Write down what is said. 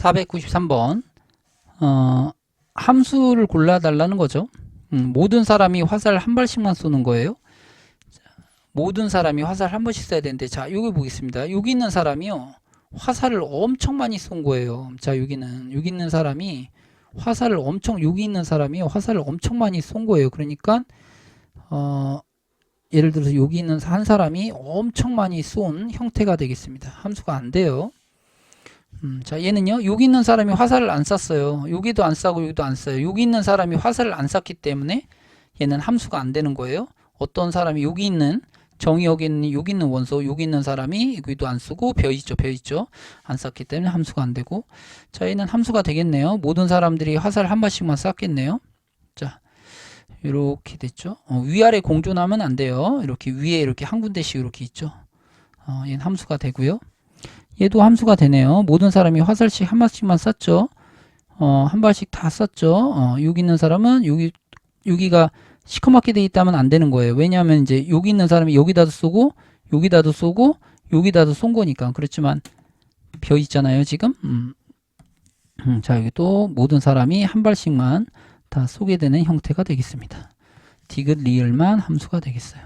493번 어, 함수를 골라달라는 거죠. 음, 모든 사람이 화살 한 발씩만 쏘는 거예요. 자, 모든 사람이 화살 한 번씩 쏴야 되는데 자 여기 보겠습니다. 여기 있는 사람이요 화살을 엄청 많이 쏜 거예요. 자 여기는 여기 있는 사람이 화살을 엄청 여기 있는 사람이 화살을 엄청 많이 쏜 거예요. 그러니까 어, 예를 들어서 여기 있는 한 사람이 엄청 많이 쏜 형태가 되겠습니다. 함수가 안 돼요. 음, 자, 얘는요, 여기 있는 사람이 화살을 안 쐈어요. 여기도 안 쏴고 여기도 안 쏴요. 여기 있는 사람이 화살을 안 쐈기 때문에 얘는 함수가 안 되는 거예요. 어떤 사람이 여기 있는, 정이 여기 있는, 여기 있는 원소, 여기 있는 사람이 여기도 안 쓰고, 벼 있죠, 벼 있죠. 안 쐈기 때문에 함수가 안 되고. 자, 얘는 함수가 되겠네요. 모든 사람들이 화살 한 발씩만 쐈겠네요. 자, 이렇게 됐죠. 어, 위아래 공존하면 안 돼요. 이렇게 위에 이렇게 한 군데씩 이렇게 있죠. 어, 얘는 함수가 되고요. 얘도 함수가 되네요. 모든 사람이 화살씩 한 발씩만 쐈죠. 어, 한 발씩 다 쐈죠. 어, 여기 있는 사람은 여기 여기가 시커멓게 돼 있다면 안 되는 거예요. 왜냐하면 이제 여기 있는 사람이 여기다도 쏘고 여기다도 쏘고 여기다도 쏜 거니까. 그렇지만 벼 있잖아요, 지금. 음. 음, 자, 여기 또 모든 사람이 한 발씩만 다 쏘게 되는 형태가 되겠습니다. 디귿 리을만 함수가 되겠어요.